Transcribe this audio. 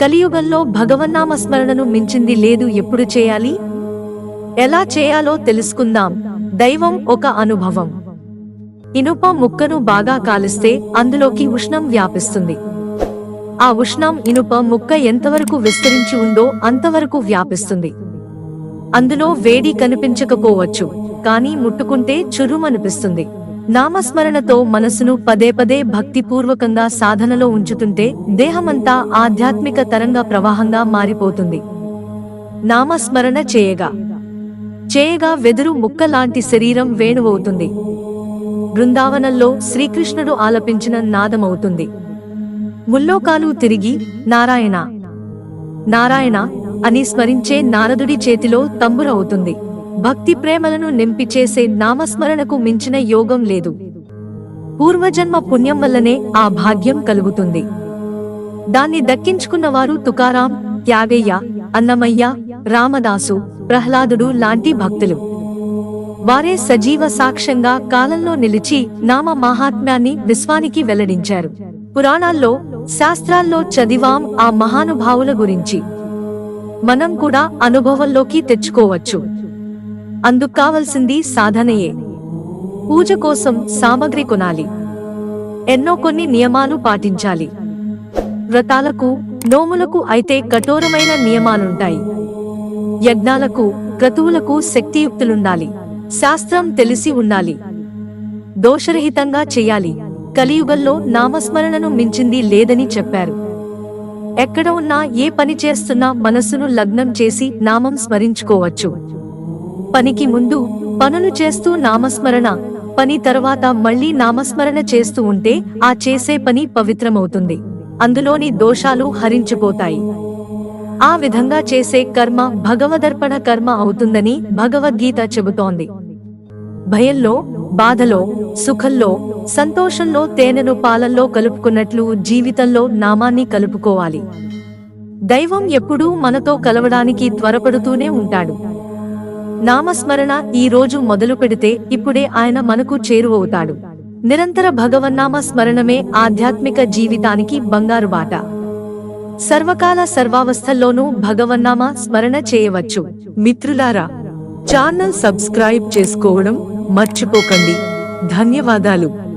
కలియుగంలో భగవన్నామ స్మరణను మించింది లేదు ఎప్పుడు చేయాలి? ఎలా చేయాలో తెలుసుకుందాం. దైవం ఒక అనుభవం. ఇనుప ముక్కను బాగా కాలిస్తే అందులోకి ఉష్ణం వ్యాపిస్తుంది. ఆ ఉష్ణం ఇనుప ముక్క ఎంతవరకు విస్తరించి ఉందో అంతవరకు వ్యాపిస్తుంది. అందులో వేడి కనిపించకపోవచ్చు కానీ ముట్టుకుంటే చురుమనిపిస్తుంది. నామస్మరణతో మనసును పదే పదే భక్తిపూర్వకంగా సాధనలో ఉంచుతుంటే దేహమంతా ఆధ్యాత్మిక తరంగ ప్రవాహంగా మారిపోతుంది. నామస్మరణ చేయగా. చేయగా వెదురు ముక్క లాంటి శరీరం వేణువవుతుంది. బృందావనంలో శ్రీకృష్ణుడు ఆలపించిన నాదమవుతుంది. ముల్లోకాలు తిరిగి నారాయణ. నారాయణ అని స్మరించే నారదుడి చేతిలో తంబుర అవుతుంది. భక్తి ప్రేమలను నింపిచేసే నామస్మరణకు మించిన యోగం లేదు. పూర్వజన్మ పుణ్యం వల్లనే ఆ భాగ్యం కలుగుతుంది. దాన్ని దక్కించుకున్నవారు తుకారాం త్యాగయ్య అన్నమయ్య రామదాసు ప్రహ్లాదుడు లాంటి భక్తులు. వారే సజీవ సాక్ష్యంగా కాలంలో నిలిచి నామ మహాత్మ్యాన్ని విశ్వానికి వెల్లడించారు. పురాణాల్లో శాస్త్రాల్లో చదివాం ఆ మహానుభావుల గురించి. మనం కూడా అనుభవంలోకి తెచ్చుకోవచ్చు. అందుకు కావలసింది సాధనయే. పూజ కోసం సామగ్రి కొనాలి. ఎన్నో కొన్ని నియమాలు పాటించాలి. వ్రతాలకు నోములకు అయితే కఠోరమైన నియమాలుంటాయి. యజ్ఞాలకు క్రతువులకు శక్తియుక్తులుండాలి. శాస్త్రం తెలిసి ఉండాలి. దోషరహితంగా చెయ్యాలి కలియుగంలో నామస్మరణను మించింది లేదని చెప్పారు. ఎక్కడ ఉన్నా ఏ పని చేస్తున్నా మనస్సును లగ్నం చేసి నామం స్మరించుకోవచ్చు. పనికి ముందు పనులు చేస్తూ నామస్మరణ పని తర్వాత మళ్ళీ నామస్మరణ చేస్తూ ఉంటే ఆ చేసే పని పవిత్రమవుతుంది. అందులోని దోషాలు హరించిపోతాయి. ఆ విధంగా చేసే కర్మ భగవదర్పణ కర్మ అవుతుందని భగవద్గీత చెబుతోంది. భయంలో బాధలో సుఖంలో సంతోషంలో తేనెను పాలల్లో కలుపుకున్నట్లు జీవితంలో నామాన్ని కలుపుకోవాలి. దైవం ఎప్పుడూ మనతో కలవడానికి త్వరపడుతూనే ఉంటాడు. నామస్మరణ ఈ రోజు మొదలు పెడితే ఇప్పుడే ఆయన మనకు చేరువవుతాడు. నిరంతర భగవన్నామ స్మరణమే ఆధ్యాత్మిక జీవితానికి బంగారు బాట. సర్వకాల సర్వావస్థల్లోనూ భగవన్నామ స్మరణ చేయవచ్చు. మిత్రులారా ఛానల్ సబ్స్క్రైబ్ చేసుకోవడం మర్చిపోకండి. ధన్యవాదాలు.